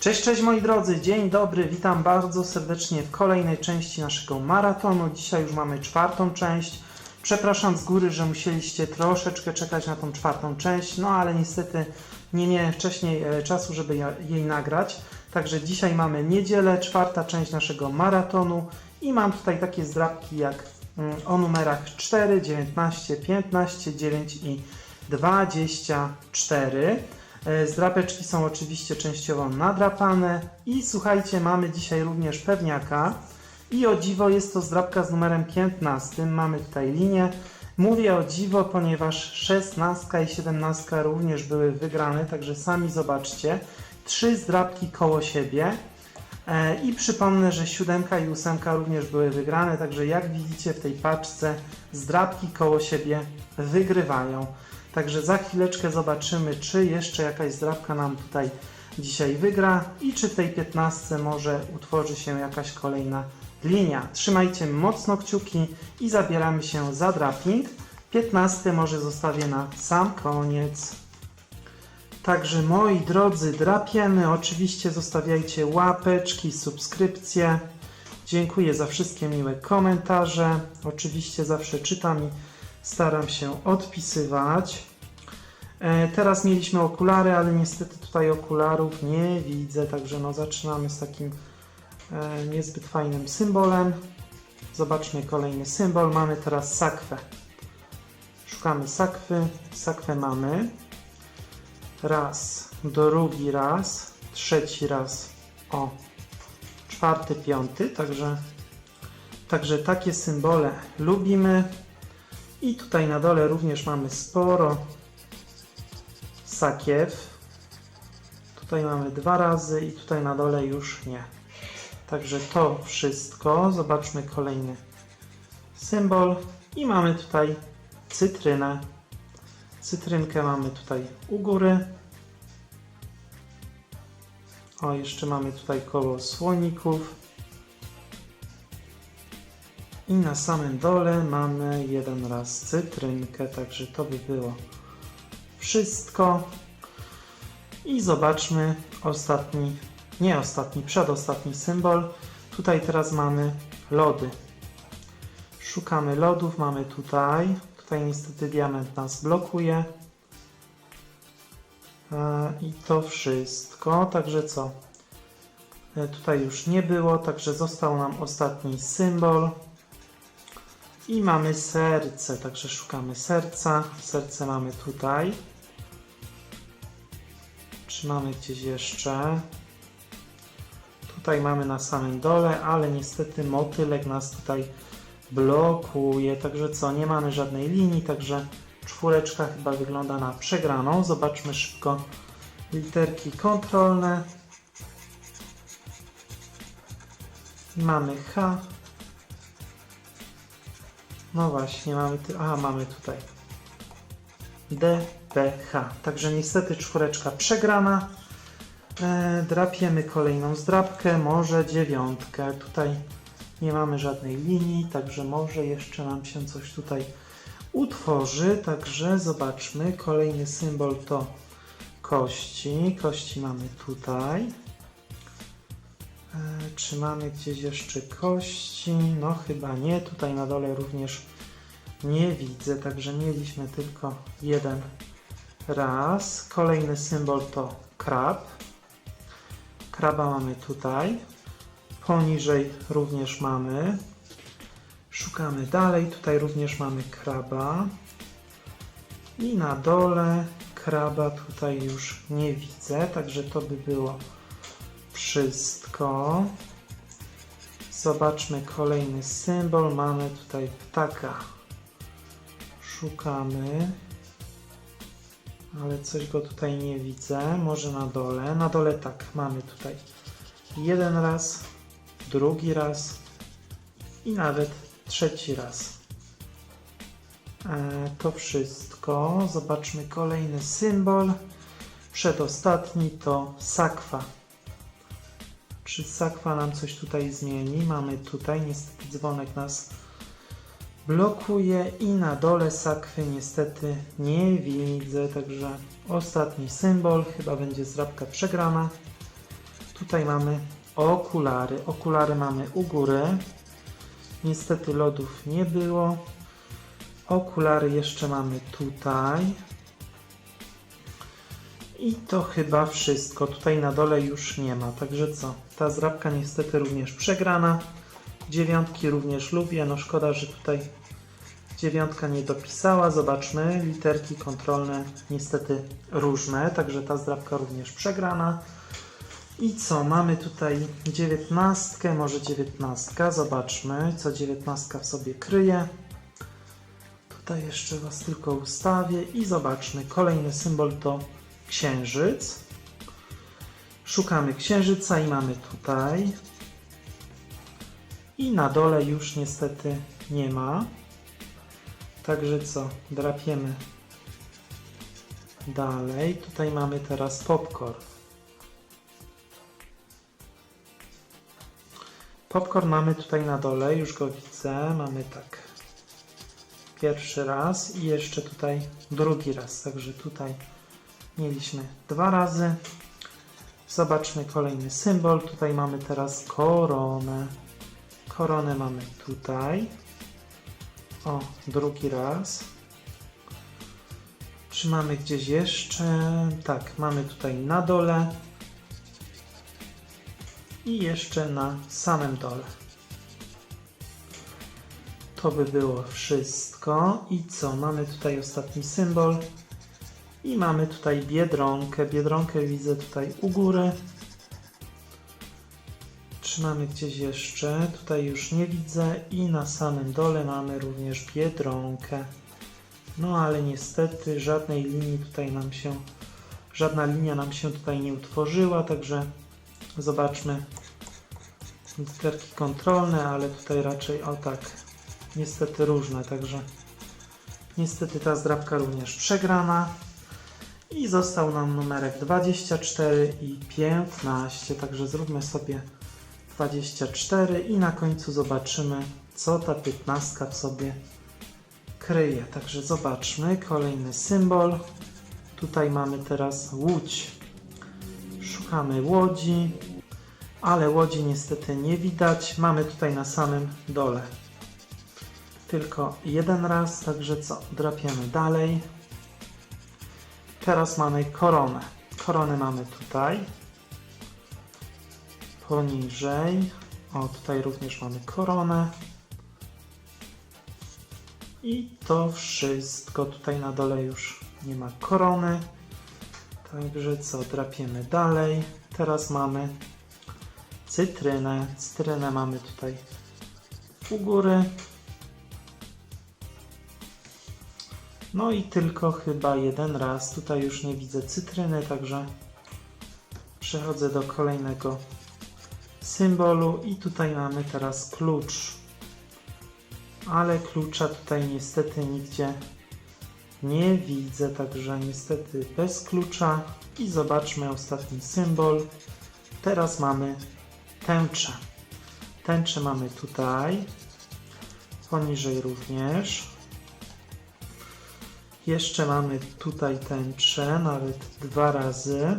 Cześć, cześć moi drodzy, dzień dobry, witam bardzo serdecznie w kolejnej części naszego maratonu. Dzisiaj już mamy czwartą część. Przepraszam z góry, że musieliście troszeczkę czekać na tą czwartą część, no ale niestety nie miałem wcześniej e, czasu, żeby jej nagrać. Także dzisiaj mamy niedzielę, czwarta część naszego maratonu i mam tutaj takie zdrabki jak mm, o numerach 4, 19, 15, 9 i 24. E, Zdrapeczki są oczywiście częściowo nadrapane i słuchajcie, mamy dzisiaj również pewniaka i o dziwo jest to zdrapka z numerem 15. Mamy tutaj linię. Mówię o dziwo, ponieważ 16 i 17 również były wygrane, także sami zobaczcie. Trzy zdrapki koło siebie. E, I przypomnę, że siódemka i ósemka również były wygrane, także jak widzicie w tej paczce zdrapki koło siebie wygrywają. Także za chwileczkę zobaczymy, czy jeszcze jakaś zdrapka nam tutaj dzisiaj wygra i czy w tej 15 może utworzy się jakaś kolejna linia. Trzymajcie mocno kciuki i zabieramy się za draping. 15 może zostawię na sam koniec. Także moi drodzy, drapiemy. Oczywiście zostawiajcie łapeczki, subskrypcje. Dziękuję za wszystkie miłe komentarze. Oczywiście zawsze czytam staram się odpisywać. E, teraz mieliśmy okulary, ale niestety tutaj okularów nie widzę, także no zaczynamy z takim e, niezbyt fajnym symbolem. Zobaczmy kolejny symbol. Mamy teraz sakwę. Szukamy sakwy. Sakwę mamy. Raz, drugi raz, trzeci raz. O, czwarty, piąty. Także, także takie symbole lubimy. I tutaj na dole również mamy sporo sakiew. Tutaj mamy dwa razy i tutaj na dole już nie. Także to wszystko. Zobaczmy kolejny symbol. I mamy tutaj cytrynę. Cytrynkę mamy tutaj u góry. O, jeszcze mamy tutaj koło słoników. I na samym dole mamy jeden raz cytrynkę, także to by było wszystko. I zobaczmy ostatni, nie ostatni, przedostatni symbol. Tutaj teraz mamy lody. Szukamy lodów, mamy tutaj. Tutaj niestety diament nas blokuje. E, I to wszystko. Także co? E, Tutaj już nie było, także został nam ostatni symbol. I mamy serce, także szukamy serca. Serce mamy tutaj. Czy mamy gdzieś jeszcze? Tutaj mamy na samym dole, ale niestety motylek nas tutaj blokuje. Także co, nie mamy żadnej linii, także czwóreczka chyba wygląda na przegraną. Zobaczmy szybko literki kontrolne. Mamy H. No właśnie, mamy ty... Aha, mamy tutaj D, P, H. Także niestety czwóreczka przegrana. E, drapiemy kolejną zdrapkę, może dziewiątkę. Tutaj nie mamy żadnej linii, także może jeszcze nam się coś tutaj utworzy. Także zobaczmy. Kolejny symbol to kości. Kości mamy tutaj. E, czy mamy gdzieś jeszcze kości? No chyba nie. Tutaj na dole również nie widzę, także mieliśmy tylko jeden raz. Kolejny symbol to krab. Kraba mamy tutaj. Poniżej również mamy. Szukamy dalej. Tutaj również mamy kraba. I na dole kraba tutaj już nie widzę, także to by było wszystko. Zobaczmy kolejny symbol. Mamy tutaj ptaka. Szukamy. Ale coś go tutaj nie widzę. Może na dole. Na dole tak, mamy tutaj jeden raz, drugi raz i nawet trzeci raz. E, to wszystko. Zobaczmy kolejny symbol. Przedostatni to sakwa. Czy sakwa nam coś tutaj zmieni? Mamy tutaj, niestety dzwonek nas blokuje i na dole sakwy niestety nie widzę, także ostatni symbol, chyba będzie zdrabka przegrana. Tutaj mamy okulary. Okulary mamy u góry. Niestety lodów nie było. Okulary jeszcze mamy tutaj. I to chyba wszystko. Tutaj na dole już nie ma. Także co? Ta zrabka niestety również przegrana. Dziewiątki również lubię. No szkoda, że tutaj dziewiątka nie dopisała. Zobaczmy. Literki kontrolne niestety różne. Także ta zrabka również przegrana. I co? Mamy tutaj dziewiętnastkę, może dziewiętnastka. Zobaczmy, co dziewiętnastka w sobie kryje. Tutaj jeszcze Was tylko ustawię i zobaczmy. Kolejny symbol to księżyc. Szukamy księżyca i mamy tutaj. I na dole już niestety nie ma. Także co? Drapiemy dalej. Tutaj mamy teraz popcorn. Popcorn mamy tutaj na dole, już go widzę. Mamy tak pierwszy raz i jeszcze tutaj drugi raz. Także tutaj mieliśmy dwa razy. Zobaczmy kolejny symbol. Tutaj mamy teraz koronę. Koronę mamy tutaj. O, drugi raz. Czy mamy gdzieś jeszcze? Tak, mamy tutaj na dole i jeszcze na samym dole. To by było wszystko. I co? Mamy tutaj ostatni symbol. I mamy tutaj biedronkę. Biedronkę widzę tutaj u góry. Czy mamy gdzieś jeszcze? Tutaj już nie widzę. I na samym dole mamy również biedronkę. No ale niestety żadnej linii tutaj nam się, żadna linia nam się tutaj nie utworzyła, także Zobaczmy. Literki kontrolne, ale tutaj raczej o tak. Niestety różne, także niestety ta zdrabka również przegrana. I został nam numerek 24 i 15, także zróbmy sobie 24 i na końcu zobaczymy, co ta 15 w sobie kryje. Także zobaczmy, kolejny symbol. Tutaj mamy teraz łódź. Szukamy łodzi, ale łodzi niestety nie widać. Mamy tutaj na samym dole tylko jeden raz, także co? Drapiemy dalej. Teraz mamy koronę. Koronę mamy tutaj. Poniżej. O, tutaj również mamy koronę. I to wszystko. Tutaj na dole już nie ma korony. Także co, drapiemy dalej. Teraz mamy cytrynę. Cytrynę mamy tutaj u góry. No i tylko chyba jeden raz. Tutaj już nie widzę cytryny, także przechodzę do kolejnego symbolu i tutaj mamy teraz klucz. Ale klucza tutaj niestety nigdzie nie widzę, także niestety bez klucza. I zobaczmy ostatni symbol. Teraz mamy tęczę. Tęczę mamy tutaj. Poniżej również. Jeszcze mamy tutaj tęczę, nawet dwa razy.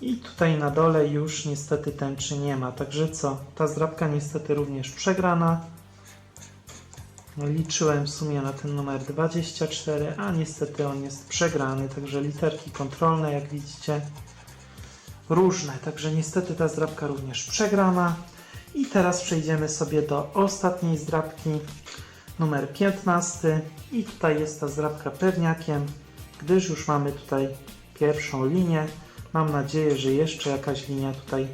I tutaj na dole już niestety tęczy nie ma. Także co? Ta zdrabka niestety również przegrana. Liczyłem w sumie na ten numer 24, a niestety on jest przegrany, także literki kontrolne, jak widzicie, różne. Także niestety ta zdrabka również przegrana. I teraz przejdziemy sobie do ostatniej zdrabki, numer 15. I tutaj jest ta zdrabka pewniakiem, gdyż już mamy tutaj pierwszą linię. Mam nadzieję, że jeszcze jakaś linia tutaj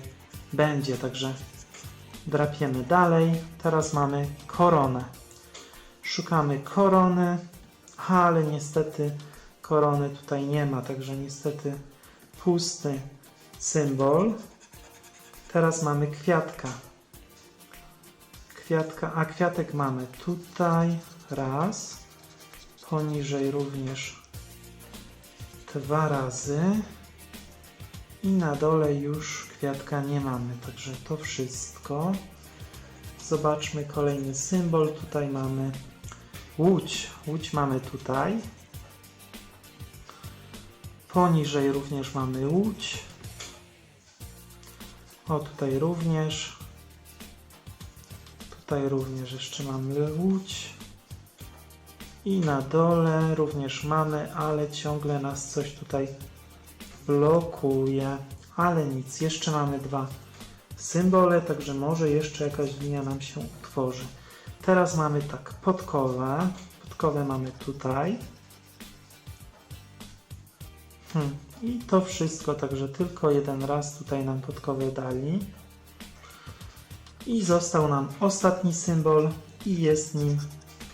będzie, także drapiemy dalej. Teraz mamy koronę. Szukamy korony, ale niestety korony tutaj nie ma, także niestety pusty symbol. Teraz mamy kwiatka. Kwiatka, a kwiatek mamy tutaj raz, poniżej również dwa razy i na dole już kwiatka nie mamy, także to wszystko. Zobaczmy kolejny symbol. Tutaj mamy Łódź. Łódź mamy tutaj. Poniżej również mamy łódź. O, tutaj również. Tutaj również jeszcze mamy łódź. I na dole również mamy, ale ciągle nas coś tutaj blokuje. Ale nic, jeszcze mamy dwa symbole, także może jeszcze jakaś linia nam się utworzy. Teraz mamy tak, podkowę. Podkowę mamy tutaj. Hmm. I to wszystko, także tylko jeden raz tutaj nam podkowę dali. I został nam ostatni symbol i jest nim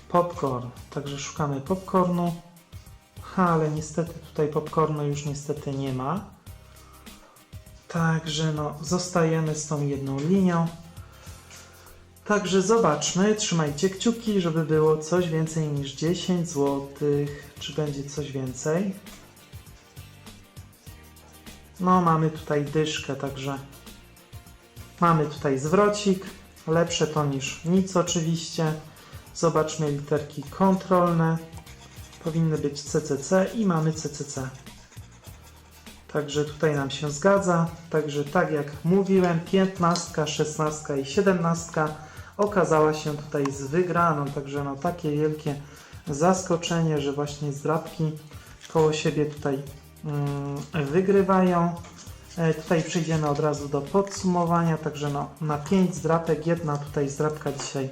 popcorn. Także szukamy popcornu. Ha, ale niestety tutaj popcornu już niestety nie ma. Także no, zostajemy z tą jedną linią. Także zobaczmy, trzymajcie kciuki, żeby było coś więcej niż 10 zł. Czy będzie coś więcej? No, mamy tutaj dyszkę, także mamy tutaj zwrocik. Lepsze to niż nic oczywiście. Zobaczmy literki kontrolne. Powinny być CCC i mamy CCC. Także tutaj nam się zgadza. Także tak jak mówiłem, 15, 16 i 17 okazała się tutaj z wygraną. Także no takie wielkie zaskoczenie, że właśnie zdrabki koło siebie tutaj mm, wygrywają. E, tutaj przejdziemy od razu do podsumowania. Także no, na 5 zdrapek jedna tutaj zdrapka dzisiaj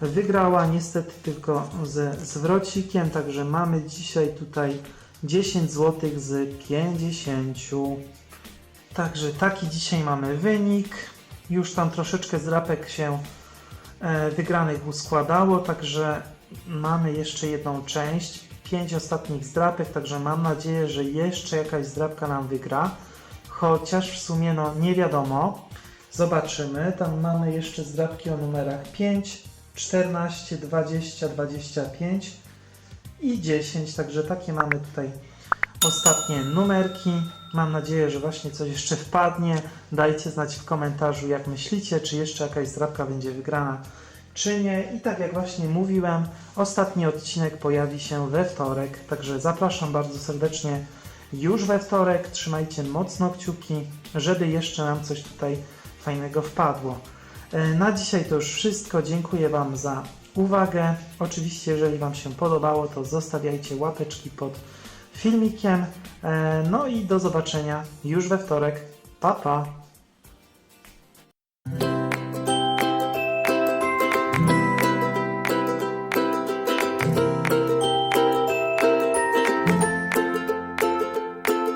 wygrała. Niestety tylko ze zwrocikiem. Także mamy dzisiaj tutaj 10 zł z 50. Także taki dzisiaj mamy wynik. Już tam troszeczkę zdrapek się e, wygranych uskładało, także mamy jeszcze jedną część. 5 ostatnich zdrapek, także mam nadzieję, że jeszcze jakaś zdrapka nam wygra. Chociaż w sumie no nie wiadomo. Zobaczymy. Tam mamy jeszcze zdrapki o numerach 5, 14, 20, 25 i 10. Także takie mamy tutaj ostatnie numerki. Mam nadzieję, że właśnie coś jeszcze wpadnie. Dajcie znać w komentarzu, jak myślicie, czy jeszcze jakaś zdrabka będzie wygrana, czy nie. I tak jak właśnie mówiłem, ostatni odcinek pojawi się we wtorek. Także zapraszam bardzo serdecznie już we wtorek. Trzymajcie mocno kciuki, żeby jeszcze nam coś tutaj fajnego wpadło. E, Na dzisiaj to już wszystko. Dziękuję Wam za uwagę. Oczywiście, jeżeli Wam się podobało, to zostawiajcie łapeczki pod filmikiem. E, No i do zobaczenia już we wtorek. Pa, pa!